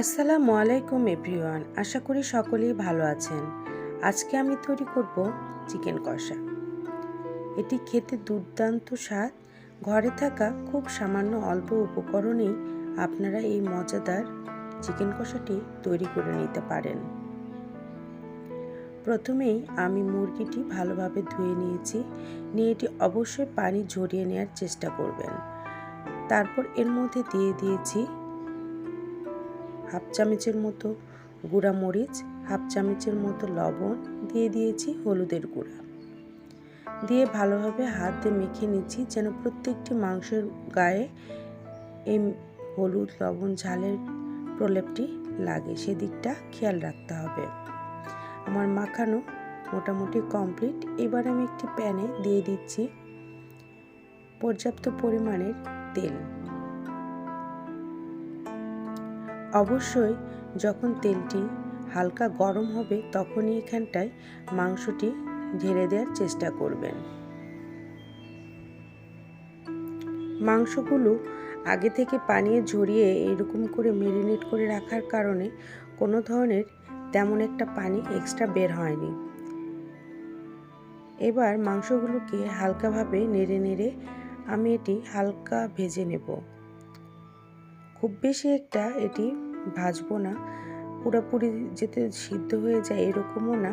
আসসালামু আলাইকুম এভরিওয়ান, আশা করি সকলেই ভালো আছেন। আজকে আমি তৈরি করব চিকেন কষা। এটি খেতে দুর্দান্ত স্বাদ। ঘরে থাকা খুব সামান্য অল্প উপকরণেই আপনারা এই মজাদার চিকেন কষাটি তৈরি করে নিতে পারেন। প্রথমেই আমি মুরগিটি ভালোভাবে ধুয়ে নিয়েছি। নিয়ে এটি অবশ্যই পানি ঝরিয়ে নেওয়ার চেষ্টা করবেন। তারপর এর মধ্যে দিয়ে দিয়েছি হাফ চামচের মতো গুঁড়া মরিচ, হাফ চামচের মতো লবণ দিয়ে দিয়েছি হলুদের গুঁড়া। দিয়ে ভালোভাবে হাত দিয়ে মেখে নিচ্ছি যেন প্রত্যেকটি মাংসের গায়ে এই হলুদ, লবণ, ঝালের প্রলেপটি লাগে। সেদিকটা খেয়াল রাখতে হবে। আমার মাখানো মোটামুটি কমপ্লিট। এবার আমি একটি প্যানে দিয়ে দিচ্ছি পর্যাপ্ত পরিমাণের তেল। অবশ্যই যখন তেলটি হালকা গরম হবে তখনই এখানটায় মাংসটি ঢেলে দেওয়ার চেষ্টা করবেন। মাংসগুলো আগে থেকে পানিয়ে ঝরিয়ে এরকম করে মেরিনেট করে রাখার কারণে কোনো ধরনের তেমন একটা পানি এক্সট্রা বের হয়নি। এবার মাংসগুলোকে হালকাভাবে নেড়ে নেড়ে আমি এটি হালকা ভেজে নেব। খুব বেশি একটা এটি ভাজবো না। পুরোপুরি যেতে সিদ্ধ হয়ে যায় এরকমও না।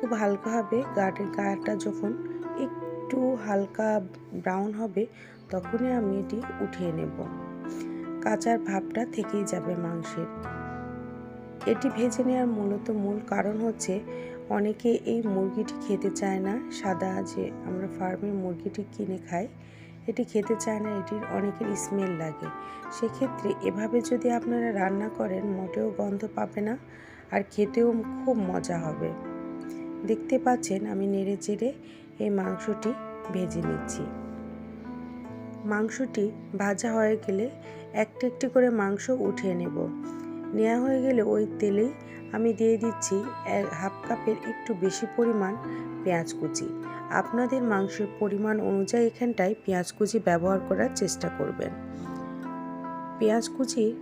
খুব হালকাভাবে গাটের গাটা যখন একটু হালকা ব্রাউন হবে, তখনই আমি এটি উঠিয়ে নেব। কাঁচার ভাবটা থেকেই যাবে মাংসের। এটি ভেজে নেওয়ার মূলত মূল কারণ হচ্ছে, অনেকে এই মুরগিটি খেতে চায় না। সাদা যে আমরা ফার্মের মুরগিটি কিনে খাই এটি খেতে চায় না, এটির অনেকের স্মেল লাগে। সেক্ষেত্রে এভাবে যদি আপনারা রান্না করেন, মোটেও গন্ধ পাবে না আর খেতেও খুব মজা হবে। দেখতে পাচ্ছেন আমি নেড়ে চেড়ে এই মাংসটি ভেজে নিচ্ছি। মাংসটি ভাজা হয়ে গেলে একটি একটি করে মাংস উঠিয়ে নেব। নেওয়া হয়ে গেলে ওই তেলেই আমি দিয়ে দিচ্ছি এক হাফ কাপের একটু বেশি পরিমাণ পেঁয়াজ কুচি। আপনাদের মাংসের পরিমাণ অনুযায়ী এখানটায় পেঁয়াজ কুচি ব্যবহার করার চেষ্টা করবেন। পেঁয়াজ কুচি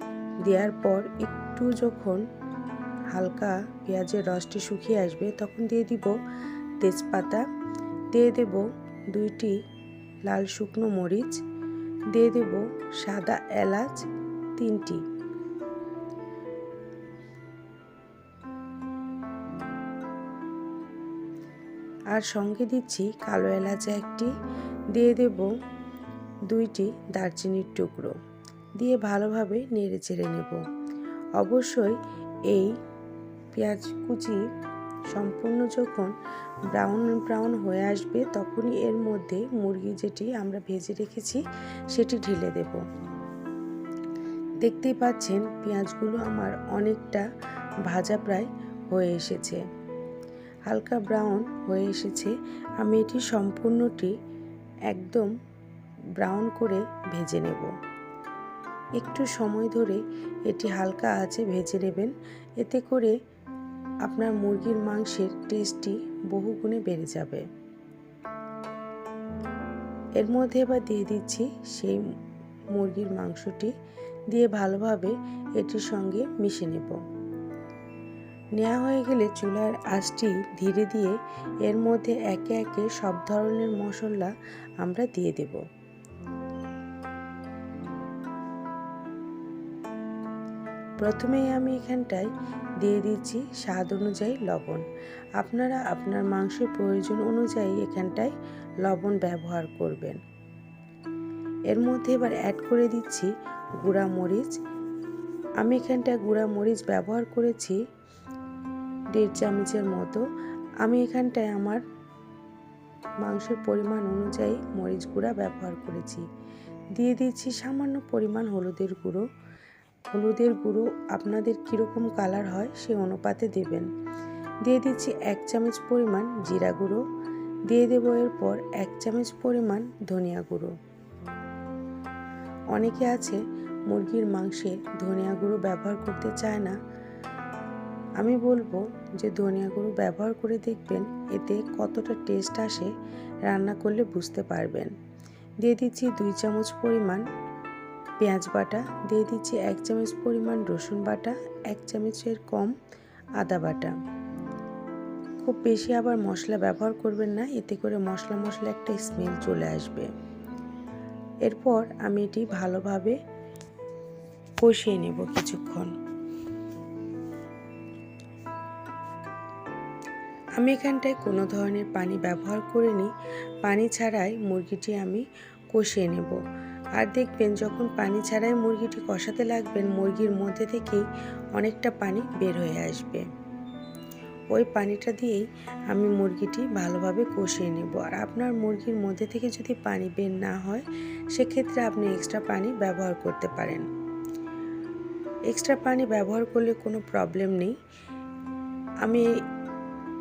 দেওয়ার পর একটু যখন হালকা পেঁয়াজের রসটি শুকিয়ে আসবে, তখন দিয়ে দিব তেজপাতা। দিয়ে দেব দুইটি লাল শুকনো মরিচ। দিয়ে দেব সাদা এলাচ, তিনটি। আর সঙ্গে দিচ্ছি কালো এলাচ একটি। দিয়ে দেব দুইটি দারচিনির টুকরো। দিয়ে ভালোভাবে নেড়ে চেড়ে নেব। অবশ্যই এই পেঁয়াজ কুচি সম্পূর্ণ যখন ব্রাউন ব্রাউন হয়ে আসবে, তখনই এর মধ্যে মুরগি যেটি আমরা ভেজে রেখেছি, সেটি ঢেলে দেব। দেখতেই পাচ্ছেন, পেঁয়াজগুলো আমার অনেকটা ভাজা প্রায় হয়ে এসেছে। হালকা ব্রাউন হয়ে এসেছে। আমি এটি সম্পূর্ণটি একদম ব্রাউন করে ভেজে নেব। একটু সময় ধরে এটি হালকা আছে ভেজে নেবেন। এতে করে আপনার মুরগির মাংসের টেস্টটি বহুগুণে বেড়ে যাবে। এর মধ্যে এবার দিয়ে দিচ্ছি সেই মুরগির মাংসটি। দিয়ে ভালোভাবে এটির সঙ্গে মিশে নেব। নেওয়া হয়ে গেলে চুলার আঁচটি ধীরে দিয়ে এর মধ্যে একে একে সব ধরনের মশলা আমরা দিয়ে দেব। প্রথমেই আমি এখানটায় দিয়ে দিচ্ছি স্বাদ অনুযায়ী লবণ। আপনারা আপনার মাংসের প্রয়োজন অনুযায়ী এখানটায় লবণ ব্যবহার করবেন। এর মধ্যে এবার অ্যাড করে দিচ্ছি গুঁড়া মরিচ। আমি এখানটায় গুঁড়া মরিচ ব্যবহার করেছি দেড় চামচের মতো। আমি এখানটায় আমার মাংসের পরিমাণ অনুযায়ী মরিচ গুঁড়া ব্যবহার করেছি। দিয়ে দিচ্ছি সামান্য পরিমাণ হলুদের গুঁড়ো। হলুদের গুঁড়ো আপনাদের কীরকম কালার হয় সে অনুপাতে দেবেন। দিয়ে দিচ্ছি এক চামচ পরিমাণ জিরা গুঁড়ো। দিয়ে দেব এরপর এক চামচ পরিমাণ ধনিয়া গুঁড়ো। অনেকে আছে মুরগির মাংসে ধনিয়া গুঁড়ো ব্যবহার করতে চায় না। আমি বলব যে ধনিয়া গুঁড়ো ব্যবহার করে দেখবেন এতে কতটা টেস্ট আসে, রান্না করলে বুঝতে পারবেন। দিয়ে দিচ্ছি দুই চামচ পরিমাণ পেঁয়াজ বাটা, দিয়ে দিচ্ছি এক চামচ পরিমাণ রসুন বাটা, এক চামচের কম আদা বাটা। খুব বেশি আবার মশলা ব্যবহার করবেন না, এতে করে মশলা মশলা একটা স্মেল চলে আসবে। এরপর আমি এটি ভালোভাবে কষিয়ে নেব কিছুক্ষণ। আমি এখানটায় কোনো ধরনের পানি ব্যবহার করিনি। পানি ছাড়াই মুরগিটি আমি কষিয়ে নেব। আর দেখবেন, যখন পানি ছাড়াই মুরগিটি কষাতে লাগবেন, মুরগির মধ্যে থেকেই অনেকটা পানি বের হয়ে আসবে। ওই পানিটা দিয়েই আমি মুরগিটি ভালোভাবে কষিয়ে নেব। আর আপনার মুরগির মধ্যে থেকে যদি পানি বের না হয়, সেক্ষেত্রে আপনি এক্সট্রা পানি ব্যবহার করতে পারেন। এক্সট্রা পানি ব্যবহার করলে কোনো প্রবলেম নেই। আমি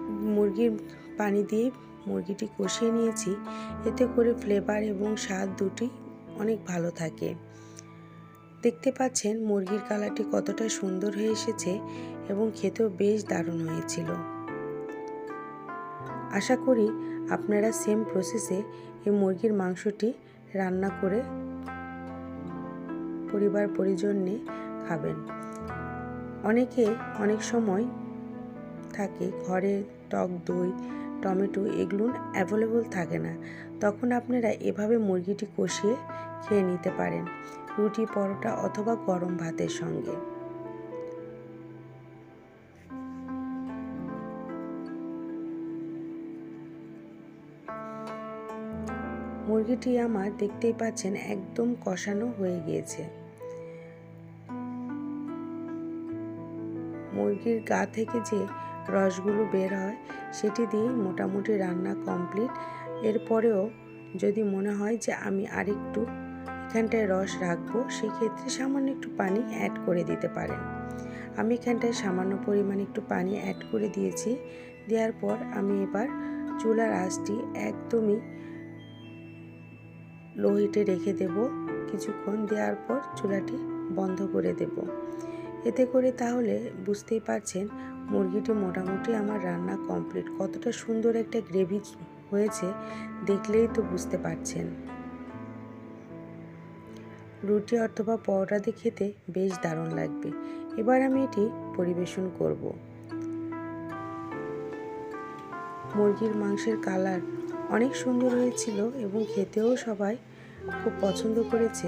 মুরগির পানি দিয়ে মুরগিটি কষিয়ে নিয়েছি। এতে করে ফ্লেভার এবং স্বাদ দুটি অনেক ভালো থাকে। দেখতে পাচ্ছেন মুরগির কালারটি কতটা সুন্দর হয়ে এসেছে এবং খেতেও বেশ দারুণ হয়েছিল। আশা করি আপনারা সেম প্রসেসে এই মুরগির মাংসটি রান্না করে পরিবার পরিজন খাবেন। অনেকে অনেক সময় থাকে, ঘরে টক দই, টমেটো এগুলো অ্যাভেলেবল থাকে না। তখন আপনারা এভাবে মুরগিটি কষিয়ে খেয়ে নিতে পারেন, রুটি, পরোটা অথবা গরম ভাতের সঙ্গে। মুরগিটি আমার দেখতেই পাচ্ছেন একদম কষানো হয়ে গিয়েছে। মুরগির গা থেকে যে রসগুলো বের হয়, সেটি দিয়েই মোটামুটি রান্না কমপ্লিট। এরপরেও যদি মনে হয় যে আমি আরেকটু এখানটায় রস রাখব, সেক্ষেত্রে সামান্য একটু পানি অ্যাড করে দিতে পারেন। আমি এখানটায় সামান্য পরিমাণে একটু পানি অ্যাড করে দিয়েছি। দেওয়ার পর আমি এবার চুলার আঁচটি একদমই লো হিটে রেখে দেব। কিছুক্ষণ দেওয়ার পর চুলাটি বন্ধ করে দেব। এতে করে তাহলে বুঝতেই পারছেন মুরগিটি মোটামুটি আমার রান্না কমপ্লিট কতটা সুন্দর একটা গ্রেভি হয়েছে, দেখলেই তো বুঝতে পারছেন। রুটি অথবা পরোটা দিয়ে খেতে বেশ দারুণ লাগবে। এবার আমি এটি পরিবেশন করব। মুরগির মাংসের কালার অনেক সুন্দর হয়েছিল এবং খেতেও সবাই খুব পছন্দ করেছে।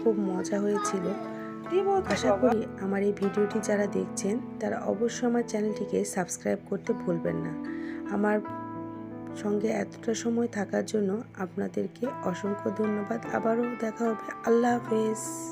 খুব মজা হয়েছিল। আশা করি আমার এই ভিডিওটি যারা দেখছেন তারা অবশ্যই আমার চ্যানেলটিকে সাবস্ক্রাইব করতে ভুলবেন না। আমার সঙ্গে এতটা সময় থাকার জন্য আপনাদেরকে অসংখ্য ধন্যবাদ। আবারও দেখা হবে। আল্লাহ হাফেজ।